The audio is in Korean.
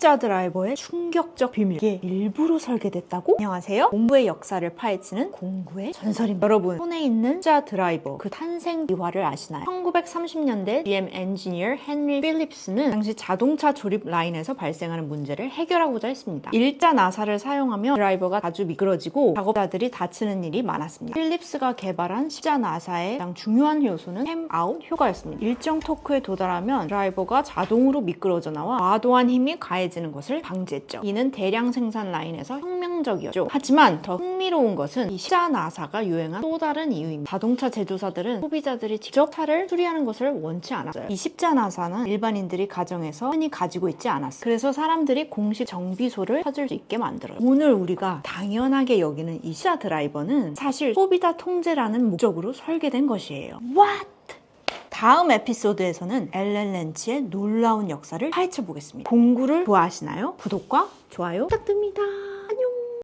십자 드라이버의 충격적 비밀. 이게 일부러 설계됐다고? 안녕하세요. 공구의 역사를 파헤치는 공구의 전설입니다. 여러분, 손에 있는 십자 드라이버 그 탄생 비화를 아시나요? 1930년대 GM 엔지니어 헨리 필립스는 당시 자동차 조립 라인에서 발생하는 문제를 해결하고자 했습니다. 일자 나사를 사용하며 드라이버가 자주 미끄러지고 작업자들이 다치는 일이 많았습니다. 필립스가 개발한 십자 나사의 가장 중요한 요소는 햄아웃 효과였습니다. 일정 토크에 도달하면 드라이버가 자동으로 미끄러져 나와 과도한 힘이 가해 지는 것을 방지했죠. 이는 대량 생산 라인에서 혁명적이었죠. 하지만 더 흥미로운 것은 이 십자 나사가 유행한 또 다른 이유입니다. 자동차 제조사들은 소비자들이 직접 차를 수리하는 것을 원치 않았어요. 이 십자 나사는 일반인들이 가정에서 흔히 가지고 있지 않았어요. 그래서 사람들이 공식 정비소를 찾을 수 있게 만들어요. 오늘 우리가 당연하게 여기는 이 십자 드라이버는 사실 소비자 통제라는 목적으로 설계된 것이에요. What? 다음 에피소드에서는 엘렌 렌치의 놀라운 역사를 파헤쳐 보겠습니다. 공구를 좋아하시나요? 구독과 좋아요 부탁드립니다.